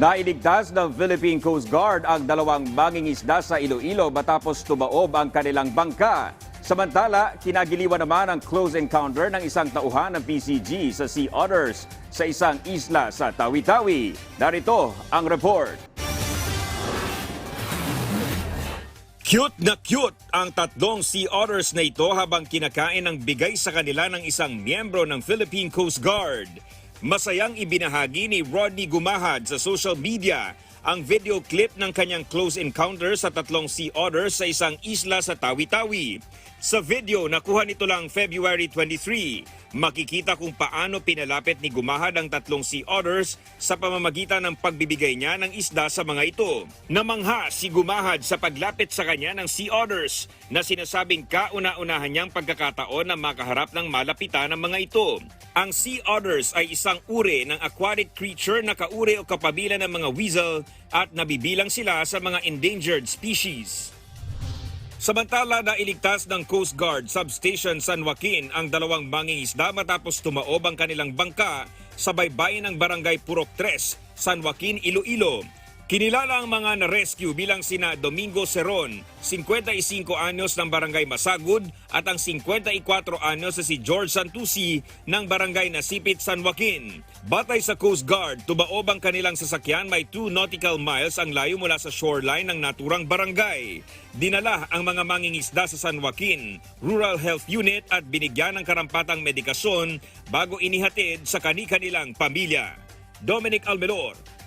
Nailigtas ng Philippine Coast Guard ang dalawang mangingisda sa Iloilo matapos tumaob ang kanilang bangka. Samantala, kinagiliwan naman ang close encounter ng isang tauhan ng PCG sa Sea Otters sa isang isla sa Tawi-Tawi. Narito ang report. Cute na cute ang tatlong sea otters na ito habang kinakain ng bigay sa kanila ng isang miyembro ng Philippine Coast Guard. Masayang ibinahagi ni Rodney Gumahad sa social media ang video clip ng kanyang close encounter sa tatlong sea otters sa isang isla sa Tawi-Tawi. Sa video, nakuha nito lang February 23. Makikita kung paano pinalapit ni Gumahad ang tatlong sea otters sa pamamagitan ng pagbibigay niya ng isda sa mga ito. Namangha si Gumahad sa paglapit sa kanya ng sea otters na sinasabing kauna-unahan niyang pagkakataon na makaharap ng malapitan ng mga ito. Ang sea otters ay isang uri ng aquatic creature na kauri o kapabila ng mga weasel at nabibilang sila sa mga endangered species. Samantala na iligtas ng Coast Guard Substation San Joaquin ang dalawang mangingisda matapos tumaob ang kanilang bangka sa baybayin ng Barangay Purok 3, San Joaquin, Iloilo. Kinilala ang mga na-rescue bilang sina Domingo Seron, 55 anyos ng Barangay Masagud at ang 54 anyos na si George Santusi ng Barangay Nasipit, San Joaquin. Batay sa Coast Guard, tumaob ang kanilang sasakyan may 2 nautical miles ang layo mula sa shoreline ng naturang barangay. Dinala ang mga mangingisda sa San Joaquin Rural Health Unit at binigyan ng karampatang medikasyon bago inihatid sa kani-kanilang pamilya. Dominic Almelor